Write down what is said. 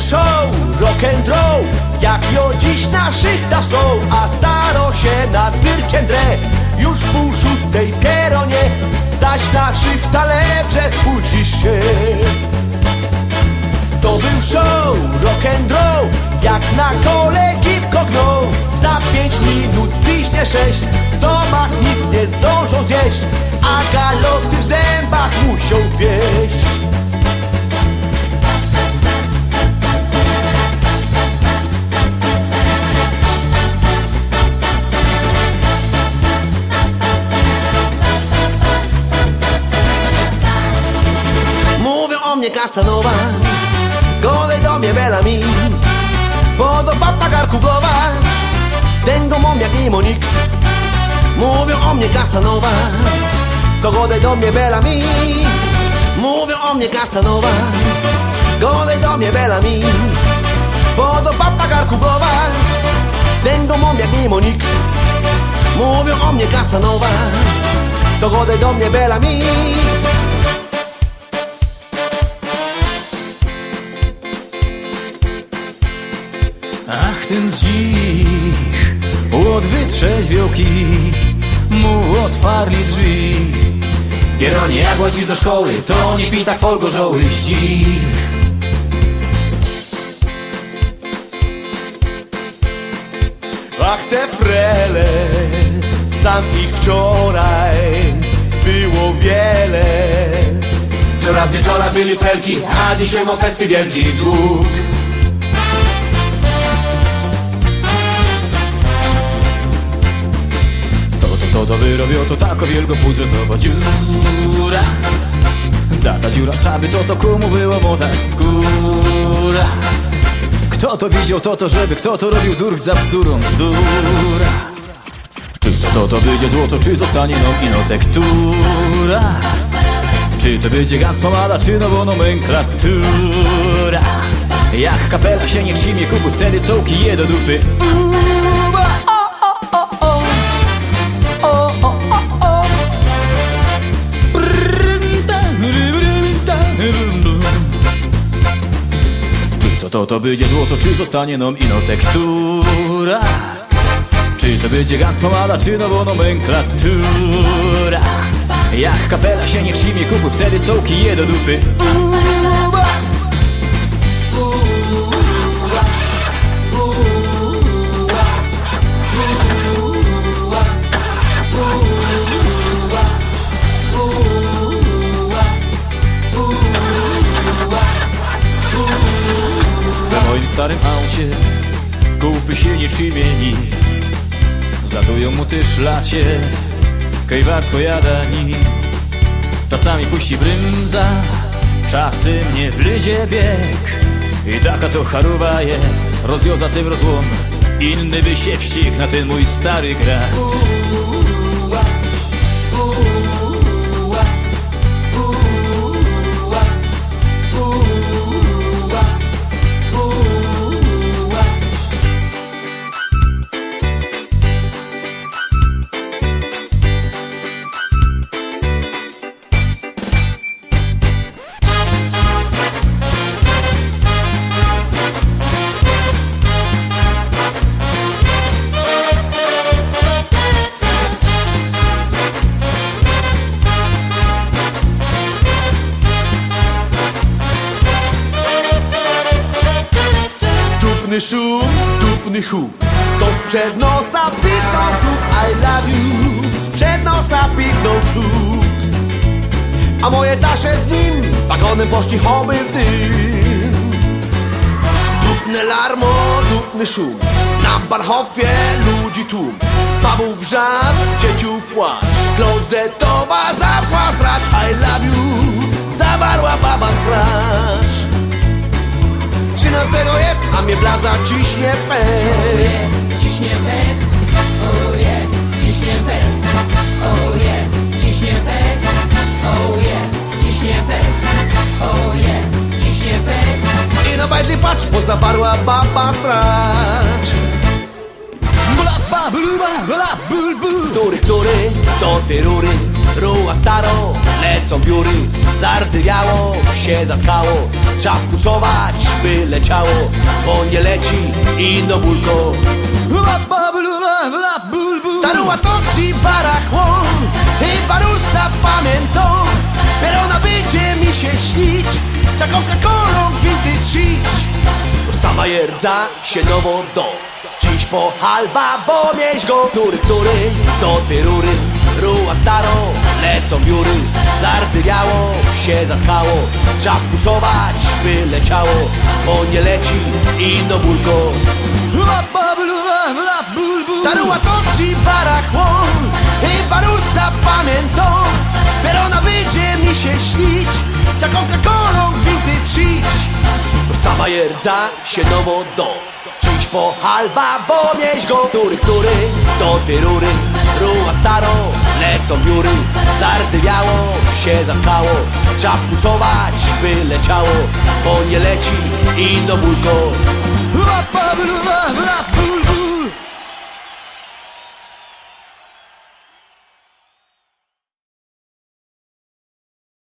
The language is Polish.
show, rock and roll Jak jo dziś naszych da stą A staro się nad wyrkiem dre. Już pół szóstej pieronie Zaś naszych talebrze spóźnisz się. To był show, rock and roll Jak na kole gipko gną. Za pięć minut piśnie sześć W domach nic nie zdążą zjeść A galoty w zębach muszą wieść Kasanowa Godaj do mnie bab na garku głowa Ten mom jak nie nikt Mówią o mnie Kasanowa To godaj do mnie Belami Mówią o mnie Kasanowa Godaj do mnie bab na garku głowa Ten mom jak nie nikt Mówią o mnie Kasanowa To godaj do mnie Belami Łot wytrzeźwiał kij Mu otwarli drzwi. Pieronie, jak łazisz do szkoły To nie pij tak folgorzoły Zdzich Ach te frele, sam ich wczoraj było wiele. Wczoraj wieczora byli felki A dzisiaj ma festy wielki dług wyrobią, to tako wielkobudżetowa dziura. Za ta dziura trzeba to, to komu było motać skóra. Kto to widział, to to, żeby kto to robił durk za bzdurą, bzdura. Czy to, to, to będzie złoto, czy zostanie no i tektura czy to będzie gans pomada, czy nowo nomenklatura? Jak kapela się nie trzymie kuku, wtedy cołki je do dupy to to, będzie złoto, czy zostanie nom ino czy to będzie gans pomada, czy nowo nomenklatura Jak kapela się nie trzymie kuku, wtedy cołki je do dupy. W moim starym aucie. Kupy się nie trzymie nic. Zlatują mu ty szlacie Kejwartko jada nim Czasami puści brymza Czasem nie wlezie bieg. I taka to charuba jest. Rozjoza tym rozłom. Inny by się wścig na ten mój stary grat Dupny szum, dupny hu To sprzed nosa piknął cud. I love you. Sprzed nosa piknął cud. A moje tasze z nim wagony poszli chomy w dym Dupne larmo, dupny szum. Na barchowie ludzi tłum. Babu wrzask, dzieciów płacz. Klozetowa zapła srać. I love you. Zawarła baba srać. 13 jest, a mnie blaza ciśnie fest. Ciśnie fest, oje, ciśnie fest Oje, ciśnie fest, oje, ciśnie fest Oje, ciśnie fest. I na bajdli patrz, bo zawarła baba sracz Tury, tury, do ty rury, ruła staro, lecą biury. Zardzewiało, się zatkało. Trzeba pucować, by leciało. Bo nie leci ino bulko Tarua toczy barachłon I barusa pamiętą Pero na będzie mi się śnić Za Coca-Colą trzeć Bo sama jerdza się nowo do Dziś po halba, bo mieś go Tury, tury, do tej rury Ruła staro, lecą wióry Zardzewiało, się zatkało. Trzeba pucować, by leciało Bo nie leci ino bulko Tarua toczy barachłon I barusa pamiętą Pero na będzie mi się śnić Za Coca-Colą gwinty trzeć Bo sama jerdza się nowo do Dziś po halba, bo mieś go Tury, tury, do tej rury Ruła staro, lecą wióry Zardzewiało, się zatkało Trzeba pucować, by leciało Bo nie leci ino bulko